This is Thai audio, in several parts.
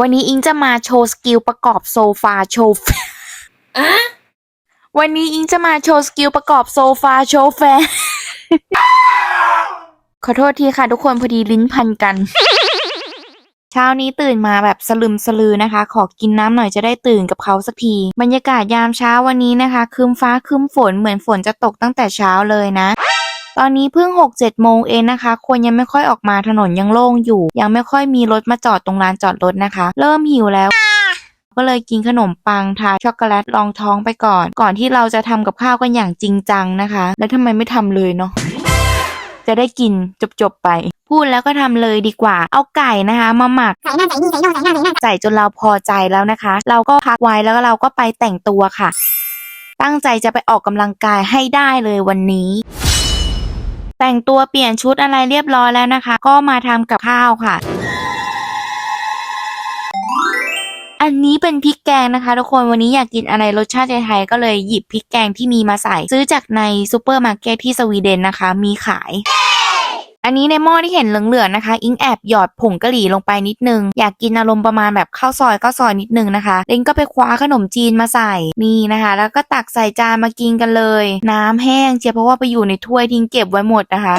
วันนี้อิงจะมาโชว์สกิลประกอบโซฟาโชว์วันนี้อิงจะมาโชว์สกิลประกอบโซฟาโชว์แฟน ขอโทษทีค่ะทุกคนพอดีลิ้นพันกัน เช้านี้ตื่นมาแบบสลึมสลือนะคะ ขอกินน้ำหน่อยจะได้ตื่นกับเขาสักที บรรยากาศยามเช้าวันนี้นะคะครึมฟ้าครึมฝนเหมือนฝนจะตกตั้งแต่เช้าเลยนะ ตอนนี้เพิ่งหกเจ็ดโมงเองนะคะ คนยังไม่ค่อยออกมาถนนยังโล่งอยู่ ยังไม่ค่อยมีรถมาจอดตรงลานจอดรถนะคะ เริ่มหิวแล้ว ก็เลยกินขนมปังทาช็อกโกแลตรองท้องไปก่อน ก่อนที่เราจะทำกับข้าวกันอย่างจริงจังนะคะ แล้วทำไมไม่ทำเลยเนาะจะได้กินจบๆไปพูดแล้วก็ทำเลยดีกว่า เอาไก่นะคะ มาหมัก ใส่นั่นใส่นี่ใส่โน่นใส่นั่นใส่นั่นใส่จนเราพอใจแล้วนะคะ เราก็พักไว้แล้วก็เราก็ไปแต่งตัวค่ะ ตั้งใจจะไปออกกำลังกายให้ได้เลยวันนี้ แต่งตัวเปลี่ยนชุดอะไรเรียบร้อยแล้วนะคะ ก็มาทำกับข้าวค่ะ อันนี้เป็นพริกแกงนะคะ ทุกคนวันนี้อยากกินอะไรรสชาติไทยๆก็เลยหยิบพริกแกงที่มีมาใส่ ซื้อจากในซูเปอร์มาร์เก็ตที่สวีเดนนะคะ มีขาย อันนี้ในหม้อที่เห็นเหลืองๆนะคะ อิงแอบหยอดผงกะหรี่ลงไปนิดนึง อยากกินอารมณ์ประมาณแบบข้าวซอยข้าวซอยนิดนึงนะคะเองก็ไปคว้าขนมจีนมาใส่นี่นะคะ แล้วก็ตักใส่จานมากินกันเลย น้ำแห้งเชียเพราะว่าไปอยู่ในถ้วยทิ้งเก็บไว้หมดนะคะ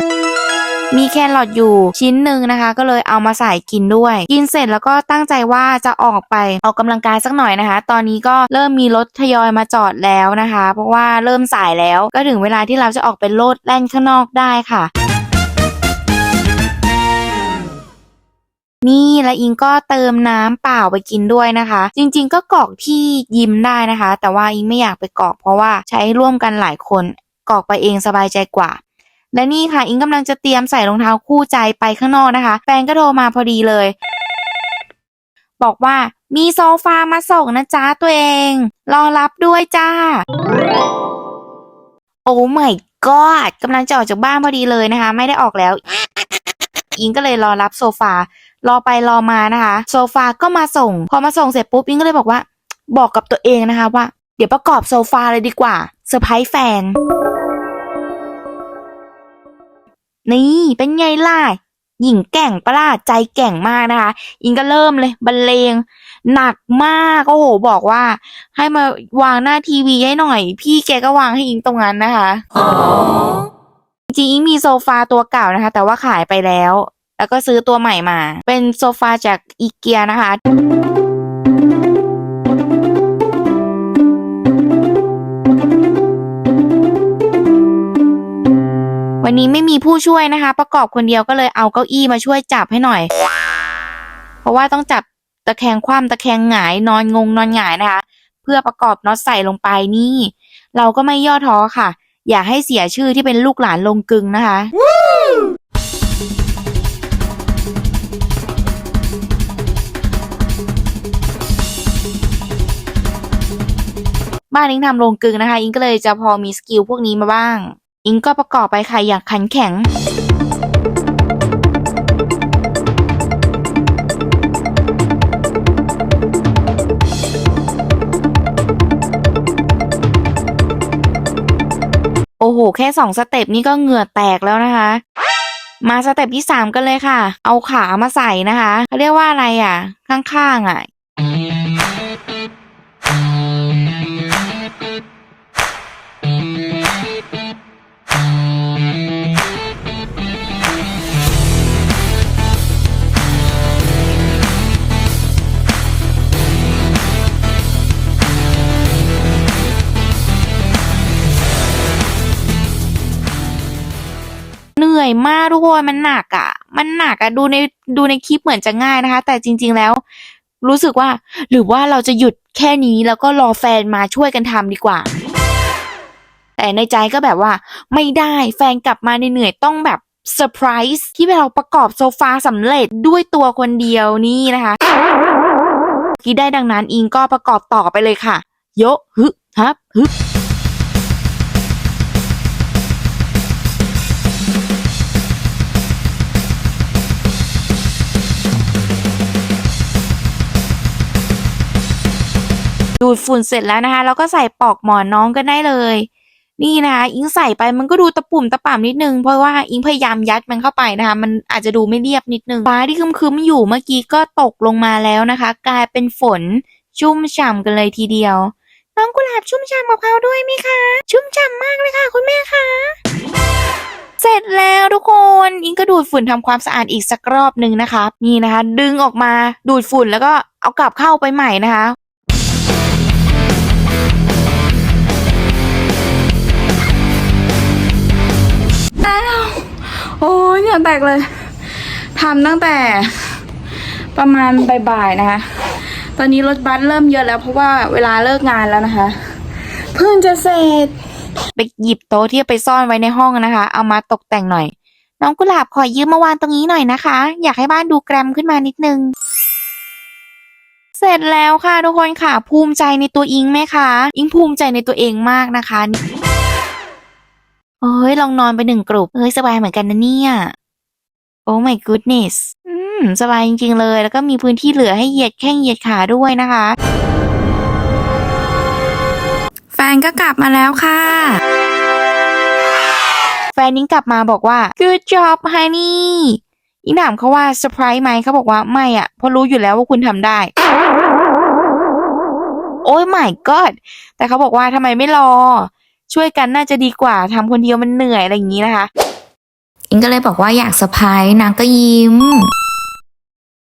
มีแครอทอยู่ชิ้นหนึ่งนะคะ ก็เลยเอามาใส่กินด้วย กินเสร็จแล้วก็ตั้งใจว่าจะออกไปออกกำลังกายสักหน่อยนะคะ ตอนนี้ก็เริ่มมีรถทยอยมาจอดแล้วนะคะ เพราะว่าเริ่มสายแล้วก็ถึงเวลาที่เราจะออกไปโลดแล่นข้างนอกได้ค่ะ นี่และอิงก็เติมน้ำเปล่าไปกินด้วยนะคะ จริงๆ ก็กรอกที่ยิ้มได้นะคะ แต่ว่าอิงไม่อยากไปกรอกเพราะว่าใช้ร่วมกันหลายคนกรอกไปเองสบายใจกว่า และนี่ค่ะอิงกำลังจะเตรียมใส่รองเท้าคู่ใจไปข้างนอกนะคะแฟนก็โทรมาพอดีเลย บอกว่ามีโซฟามาส่งนะจ๊ะตัวเอง รอรับด้วยจ้า โอ้ my god กำลังจะออกจากบ้านพอดีเลยนะคะ ไม่ได้ออกแล้ว อิงก็เลยรอรับโซฟา รอไปรอมานะคะ โซฟาก็มาส่ง พอมาส่งเสร็จปุ๊บอิงก็เลยบอกว่า บอกกับตัวเองนะคะว่า เดี๋ยวประกอบโซฟาเลยดีกว่าเซอร์ไพรส์แฟน นี่เป็นไงล่ะหญิงแกร่งปะล่ะใจแกร่งมากนะคะ อิงก็เริ่มเลยบรรเลง หนักมากโอ้โหบอกว่า ให้มาวางหน้าทีวีให้หน่อย พี่แกก็วางให้อิงตรงนั้นนะคะจริงๆอิงมีโซฟาตัวเก่านะคะ แต่ว่าขายไปแล้ว แล้วก็ซื้อตัวใหม่มา เป็นโซฟาจากอีเกียนะคะวันนี้ไม่มีผู้ช่วยนะคะ ประกอบคนเดียวก็เลยเอาเก้าอี้มาช่วยจับให้หน่อย เพราะว่าต้องจับตะแคงคว่ำตะแคงหงายนอนงงนอนหงายนะคะ เพื่อประกอบน็อตใส่ลงไปนี่ เราก็ไม่ย่อท้อค่ะ อย่าให้เสียชื่อที่เป็นลูกหลานลงกึงนะคะ บ้านอิงทำโรงกลึงนะคะ อิงก็เลยจะพอมีสกิลพวกนี้มาบ้าง อิงก็ประกอบไปค่ะอย่างขันแข็งโอ้โห แค่สองสเต็ปนี่ก็เหงื่อแตกแล้วนะคะ มาสเต็ปที่สามกันเลยค่ะ เอาขามาใส่นะคะเขาเรียกว่าอะไรอะ ข้างๆอะ เหนื่อยมากทุกคนมันหนักอะ่ะ มันหนักอะ่ะดูในดูในคลิปเหมือนจะง่ายนะคะ แต่จริง ๆแล้ว รู้สึกว่า หรือว่าเราจะหยุดแค่นี้แล้วก็รอแฟนมาช่วยกันทำดีกว่า แต่ในใจก็แบบว่า ไม่ได้แฟนกลับมาเหนื่อยต้องแบบเซอร์ไพรส์ที่เราประกอบโซฟาสำเร็จด้วยตัวคนเดียวนี่นะคะคิดได้ดังนั้นอิงก็ประกอบต่อไปเลยค่ะ โยะฮึฮับฮึ ดูดฝุ่นเสร็จแล้วนะคะแล้วก็ใส่ปลอกหมอนน้องกันได้เลย นี่นะคะอิงใส่ไปมันก็ดูตะปุ่มตะป่ำนิดนึงเพราะว่าอิงพยายามยัดมันเข้าไปนะคะ มันอาจจะดูไม่เรียบนิดนึงฟ้าที่ครึมๆอยู่เมื่อกี้ก็ตกลงมาแล้วนะคะ กลายเป็นฝนชุ่มฉ่ำกันเลยทีเดียว น้องกุหลาบชุ่มฉ่ำกับเขาด้วยไหมคะ ชุ่มฉ่ำมากเลยค่ะ คุณแม่คะเสร็จแล้วทุกคนอิงก็ดูดฝุ่นทำความสะอาดอีกสักรอบหนึ่งนะคะ นี่นะคะ ดึงออกมาดูดฝุ่นแล้วก็เอากลับเข้าไปใหม่นะคะ แล้ว โอ้ยเหงื่อแตกเลยทำตั้งแต่ประมาณบ่ายๆนะคะ ตอนนี้รถบัสเริ่มเยอะแล้วเพราะว่าเวลาเลิกงานแล้วนะคะ เพิ่งจะเสร็จไปหยิบโต๊ะที่ไปซ่อนไว้ในห้องนะคะ เอามาตกแต่งหน่อย น้องกุหลาบขอยืมมาวางตรงนี้หน่อยนะคะ อยากให้บ้านดูแกรมขึ้นมานิดนึง เสร็จแล้วค่ะทุกคนค่ะ ภูมิใจในตัวอิงไหมคะ อิงภูมิใจในตัวเองมากนะคะ เอ้ยลองนอนไปหนึ่งกลุ่มเอ้ยสบายเหมือนกันนะเนี่ยโอ้ my goodness อืมสบายจริง ๆ เลย แล้วก็มีพื้นที่เหลือให้เหยียดแข้งเหยียดขาด้วยนะคะ แฟนก็กลับมาแล้วค่ะ แฟนนิ้งกลับมาบอกว่า good job honey อิงถามเขาว่าเซอร์ไพรส์ไหมเขาบอกว่าไม่อะเพราะรู้อยู่แล้วว่าคุณทำได้ โอ้ย my god แต่เขาบอกว่าทำไมไม่รอ ช่วยกันน่าจะดีกว่าทำคนเดียวมันเหนื่อยอะไรอย่างนี้นะคะ อิงก็เลยบอกว่าอยากเซอร์ไพรส์นางก็ยิ้ม